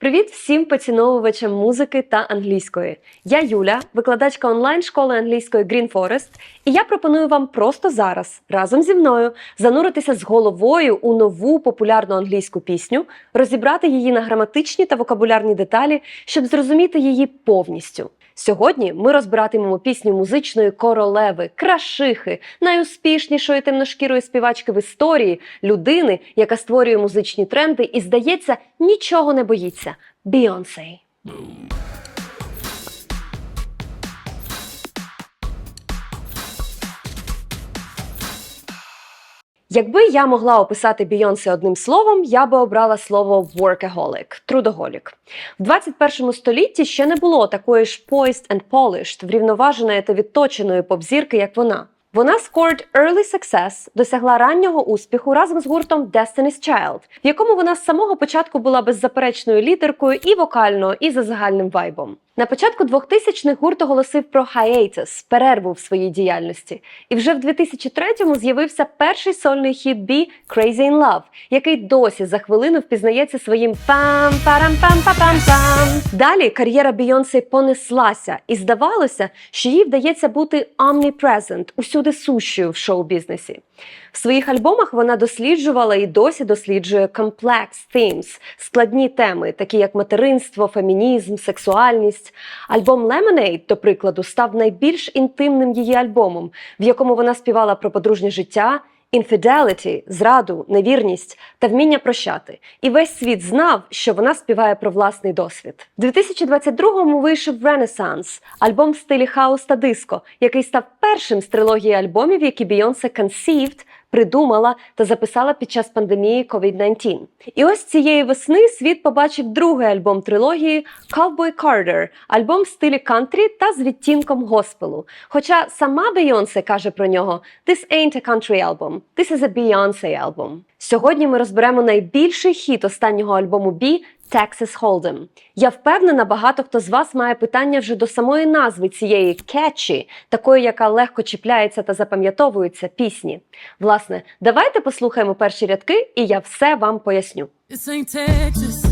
Привіт всім поціновувачам музики та англійської. Я Юля, викладачка онлайн-школи англійської Green Forest, і я пропоную вам просто зараз, разом зі мною, зануритися з головою у нову популярну англійську пісню, розібрати її на граматичні та вокабулярні деталі, щоб зрозуміти її повністю. Сьогодні ми розбиратимемо пісню музичної королеви, крашихи, найуспішнішої темношкірої співачки в історії, людини, яка створює музичні тренди і, здається, нічого не боїться. Бійонсей. Якби я могла описати Бійонсе одним словом, я би обрала слово workaholic – трудоголік. В 21 столітті ще не було такої ж poised and polished, врівноваженої та відточеної поп-зірки, як вона. Вона scored early success, досягла раннього успіху разом з гуртом Destiny's Child, в якому вона з самого початку була беззаперечною лідеркою і вокально, і за загальним вайбом. На початку 2000-х гурт оголосив про hiatus – перерву в своїй діяльності. І вже в 2003-му з'явився перший сольний хіт Be Crazy in Love, який досі за хвилину впізнається своїм пам парам пам па пам пам Далі кар'єра Бійонсе понеслася, і здавалося, що їй вдається бути omnipresent, усюди сущою в шоу-бізнесі. В своїх альбомах вона досліджувала і досі досліджує complex themes – складні теми, такі як материнство, фемінізм, сексуальність. Альбом Lemonade, до прикладу, став найбільш інтимним її альбомом, в якому вона співала про подружнє життя. Infidelity, зраду, невірність та вміння прощати. І весь світ знав, що вона співає про власний досвід. У 2022-му вийшов Renaissance, альбом в стилі хаос та диско, який став першим з трилогії альбомів, які Beyoncé conceived, придумала та записала під час пандемії COVID-19. І ось цієї весни світ побачив другий альбом трилогії Cowboy Carter, альбом в стилі кантрі та з відтінком госпелу. Хоча сама Бейонсе каже про нього: This ain't a country album, this is a Beyonce album. Сьогодні ми розберемо найбільший хіт останнього альбому Бі Texas Hold'em. Я впевнена, багато хто з вас має питання вже до самої назви цієї кетчі, такої, яка легко чіпляється та запам'ятовується пісні. Власне, давайте послухаємо перші рядки, і я все вам поясню. It's Texas.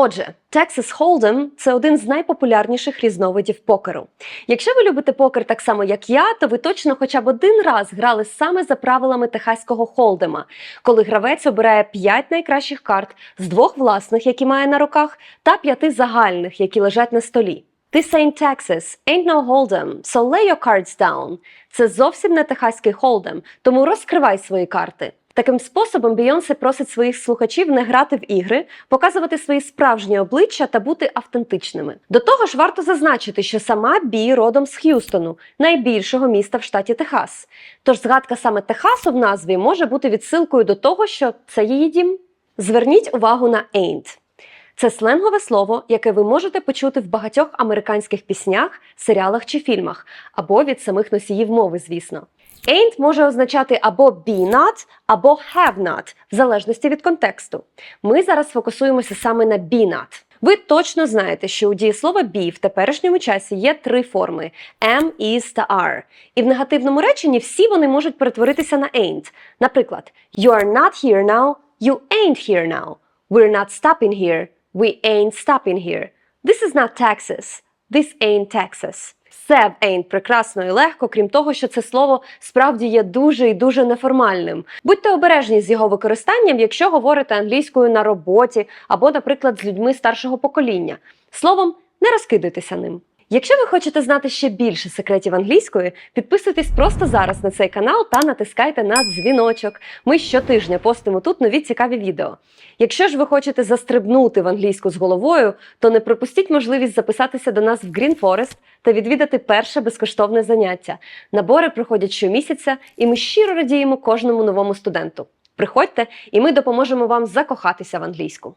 Отже, Texas Hold'em – це один з найпопулярніших різновидів покеру. Якщо ви любите покер так само, як я, то ви точно хоча б один раз грали саме за правилами техаського холдема, коли гравець обирає 5 найкращих карт з двох власних, які має на руках, та п'яти загальних, які лежать на столі. This ain't Texas, ain't no hold'em, so lay your cards down. Це зовсім не техаський холдем, тому розкривай свої карти. Таким способом Бейонсе просить своїх слухачів не грати в ігри, показувати свої справжні обличчя та бути автентичними. До того ж, варто зазначити, що сама Бі родом з Х'юстону, найбільшого міста в штаті Техас. Тож згадка саме Техасу в назві може бути відсилкою до того, що це її дім. Зверніть увагу на ain't. Це сленгове слово, яке ви можете почути в багатьох американських піснях, серіалах чи фільмах, або від самих носіїв мови, звісно. Ain't може означати або be not, або have not, в залежності від контексту. Ми зараз фокусуємося саме на be not. Ви точно знаєте, що у дієслова be в теперішньому часі є три форми am, is та are. І в негативному реченні всі вони можуть перетворитися на ain't. Наприклад, you are not here now, you ain't here now. We're not stopping here, we ain't stopping here. This is not Texas, this ain't Texas. В ain't прекрасно і легко, крім того, що це слово справді є дуже і дуже неформальним. Будьте обережні з його використанням, якщо говорите англійською на роботі або, наприклад, з людьми старшого покоління. Словом, не розкидайтеся ним. Якщо ви хочете знати ще більше секретів англійської, підписуйтесь просто зараз на цей канал та натискайте на дзвіночок. Ми щотижня постимо тут нові цікаві відео. Якщо ж ви хочете застрибнути в англійську з головою, то не пропустіть можливість записатися до нас в Green Forest та відвідати перше безкоштовне заняття. Набори проходять щомісяця, і ми щиро радіємо кожному новому студенту. Приходьте, і ми допоможемо вам закохатися в англійську.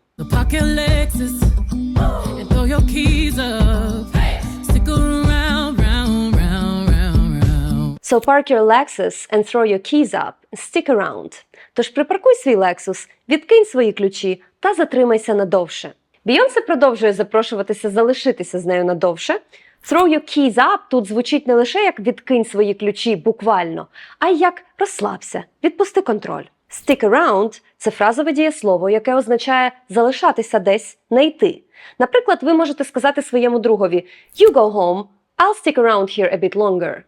So park your Lexus and throw your keys up. Stick around. Тож припаркуй свій Lexus, відкинь свої ключі та затримайся надовше. Бійонсе продовжує запрошуватися залишитися з нею надовше. Throw your keys up тут звучить не лише як відкинь свої ключі буквально, а й як розслабся, відпусти контроль. Stick around – це фразове дієслово, яке означає залишатися десь, не йти. Наприклад, ви можете сказати своєму другові You go home, I'll stick around here a bit longer.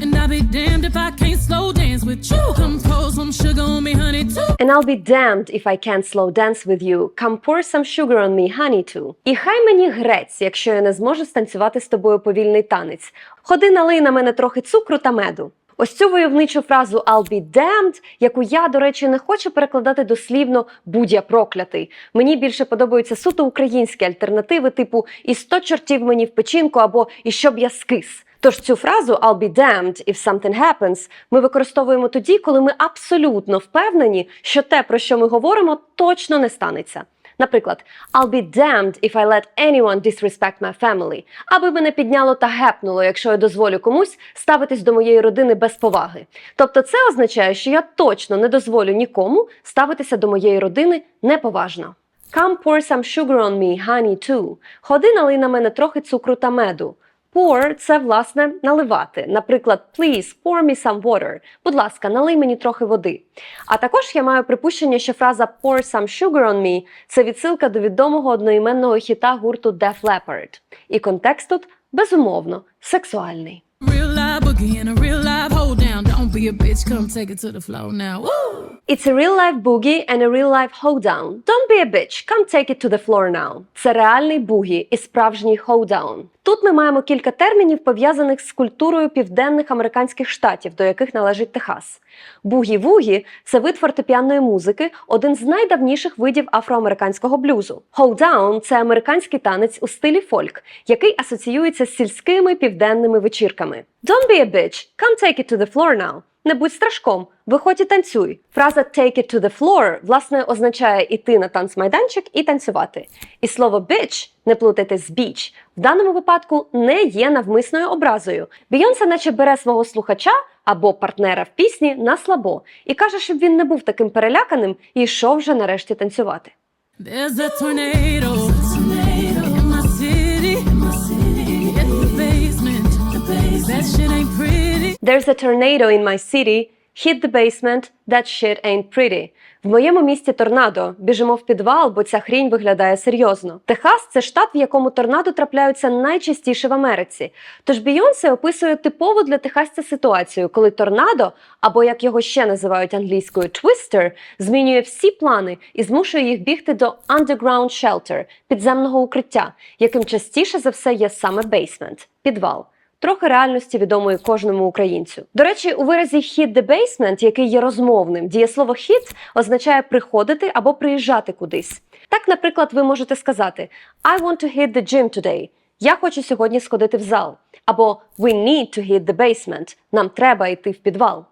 And I'll be damned if I can't slow dance with you. Come pour some sugar on me, honey, too. And I'll be damned if I can't slow dance with you. Come pour some sugar on me, honey, too. І хай мені грець, якщо я не зможу станцювати з тобою повільний танець. Ходи налий на мене трохи цукру та меду. Ось цю войовничу фразу I'll be damned, яку я, до речі, не хочу перекладати дослівно будь-я проклятий. Мені більше подобаються суто українські альтернативи, типу і сто чортів мені в печінку або і щоб я скис. Тож цю фразу I'll be damned if something happens ми використовуємо тоді, коли ми абсолютно впевнені, що те, про що ми говоримо, точно не станеться. Наприклад, I'll be damned if I let anyone disrespect my family. Аби мене підняло та гепнуло, якщо я дозволю комусь ставитись до моєї родини без поваги. Тобто це означає, що я точно не дозволю нікому ставитися до моєї родини неповажно. Come pour some sugar on me, honey, too. Ходи налий на мене трохи цукру та меду. Pour – це, власне, наливати. Наприклад, please pour me some water. Будь ласка, налий мені трохи води. А також я маю припущення, що фраза pour some sugar on me – це відсилка до відомого одноіменного хіта гурту Def Leppard. І контекст тут, безумовно, сексуальний. Real live boogie and a real live hold down. Don't be a bitch, come take it to the floor now. Woo! It's a real life boogie and a real life hoedown. Don't be a bitch, come take it to the floor now. Це реальний бугі і справжній hoedown. Тут ми маємо кілька термінів, пов'язаних з культурою південних американських штатів, до яких належить Техас. Бугі-вугі – це вид фортепіанної музики, один з найдавніших видів афроамериканського блюзу. Hoedown – це американський танець у стилі фольк, який асоціюється з сільськими південними вечірками. Don't be a bitch, come take it to the floor now. Не будь страшком, виходь і танцюй. Фраза take it to the floor власне означає іти на танцмайданчик і танцювати. І слово bitch, не плутайте з beach, в даному випадку не є навмисною образою. Бійонсе наче бере свого слухача або партнера в пісні на слабо і каже, щоб він не був таким переляканим і йшов вже нарешті танцювати. There's a tornado, There's a tornado in my city. Hit the basement. That shit ain't pretty. В моєму місті торнадо. Біжимо в підвал, бо ця хрінь виглядає серйозно. Техас це штат, в якому торнадо трапляються найчастіше в Америці. Тож Бійонсе описує типову для техасця ситуацію, коли торнадо, або як його ще називають англійською твістер, змінює всі плани і змушує їх бігти до underground shelter – підземного укриття, яким частіше за все є саме basement – підвал. Трохи реальності відомої кожному українцю. До речі, у виразі hit the basement, який є розмовним, дієслово hit означає приходити або приїжджати кудись. Так, наприклад, ви можете сказати I want to hit the gym today. Я хочу сьогодні сходити в зал. Або We need to hit the basement. Нам треба йти в підвал.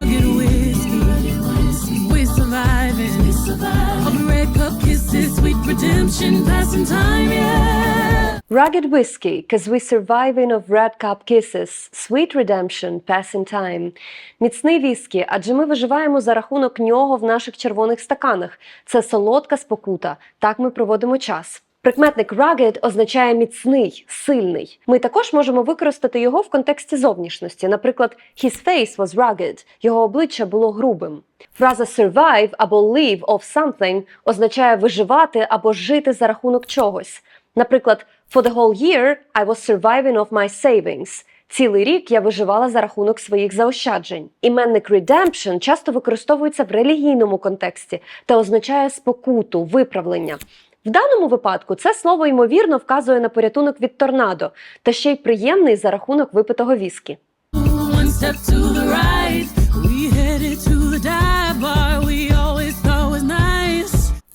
Sweet redemption, passing time. Rugged whiskey, cause we surviving of red cup kisses, sweet redemption, passing time. Міцний віскі, адже ми виживаємо за рахунок нього в наших червоних стаканах. Це солодка спокута. Так ми проводимо час. Прикметник rugged означає міцний, сильний. Ми також можемо використати його в контексті зовнішності. Наприклад, his face was rugged, його обличчя було грубим. Фраза survive або live of something означає виживати або жити за рахунок чогось. Наприклад, for the whole year I was surviving of my savings. Цілий рік я виживала за рахунок своїх заощаджень. Іменник redemption часто використовується в релігійному контексті та означає спокуту, виправлення. В даному випадку це слово ймовірно вказує на порятунок від торнадо та ще й приємний за рахунок випитого віскі.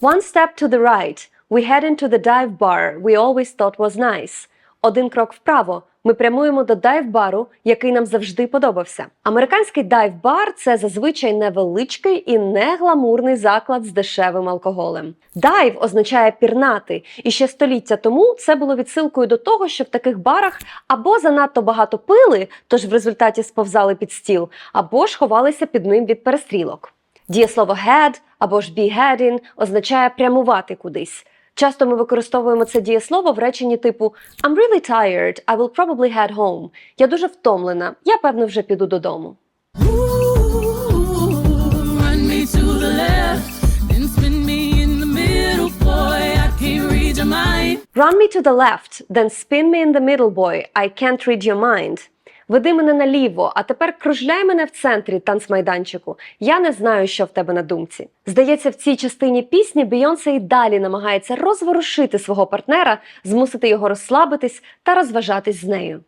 One step to the right, we head into the dive bar we always thought was nice. Один крок вправо. Ми прямуємо до дайв-бару, який нам завжди подобався. Американський дайв-бар це зазвичай невеличкий і не гламурний заклад з дешевим алкоголем. Дайв означає пірнати, і ще століття тому це було відсилкою до того, що в таких барах або занадто багато пили, тож в результаті сповзали під стіл, або ж ховалися під ним від перестрілок. Дієслово head або ж be heading означає прямувати кудись. Часто ми використовуємо це дієслово в реченні типу I'm really tired, I will probably head home. Я дуже втомлена, я певно вже піду додому. Run me to the left, then spin me in the middle, boy. I can't read your mind. Веди мене наліво, а тепер кружляй мене в центрі танцмайданчику. Я не знаю, що в тебе на думці. Здається, в цій частині пісні Бейонсе і далі намагається розворушити свого партнера, змусити його розслабитись та розважатись з нею.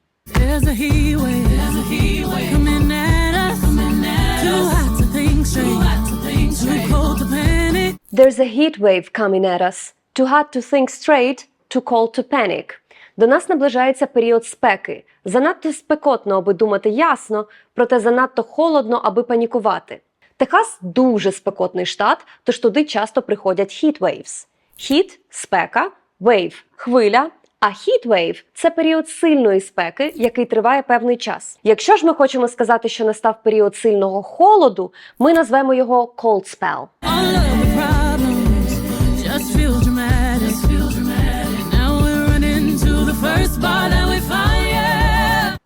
There's a heat wave, coming at us, Too hot to think straight, too hot to think straight, too cold to panic. До нас наближається період спеки. Занадто спекотно, аби думати ясно, проте занадто холодно, аби панікувати. Техас дуже спекотний штат, тож туди часто приходять waves. Heat – спека, wave – хвиля, а wave – це період сильної спеки, який триває певний час. Якщо ж ми хочемо сказати, що настав період сильного холоду, ми назвемо його cold spell.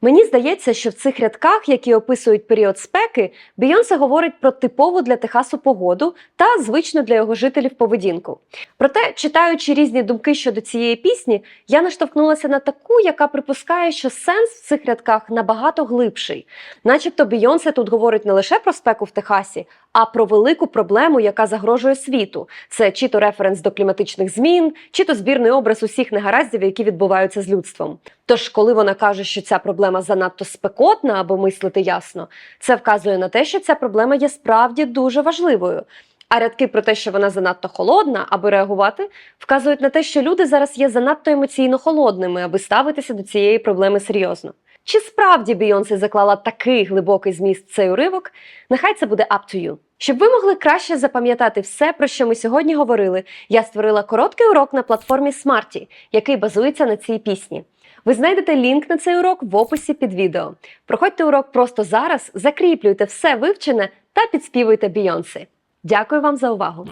Мені здається, що в цих рядках, які описують період спеки, Бійонсе говорить про типову для Техасу погоду та звичну для його жителів поведінку. Проте, читаючи різні думки щодо цієї пісні, я наштовхнулася на таку, яка припускає, що сенс в цих рядках набагато глибший. Начебто Бійонсе тут говорить не лише про спеку в Техасі, а про велику проблему, яка загрожує світу. Це чи то референс до кліматичних змін, чи то збірний образ усіх негараздів, які відбуваються з людством. Тож, коли вона каже, що ця проблема занадто спекотна або мислити ясно, це вказує на те, що ця проблема є справді дуже важливою. А рядки про те, що вона занадто холодна, аби реагувати, вказують на те, що люди зараз є занадто емоційно холодними, аби ставитися до цієї проблеми серйозно. Чи справді Бейонсе заклала такий глибокий зміст цей уривок? Нехай це буде up to you. Щоб ви могли краще запам'ятати все, про що ми сьогодні говорили, я створила короткий урок на платформі Smarty, який базується на цій пісні. Ви знайдете лінк на цей урок в описі під відео. Проходьте урок просто зараз, закріплюйте все вивчене та підспівуйте Бейонсе. Дякую вам за увагу!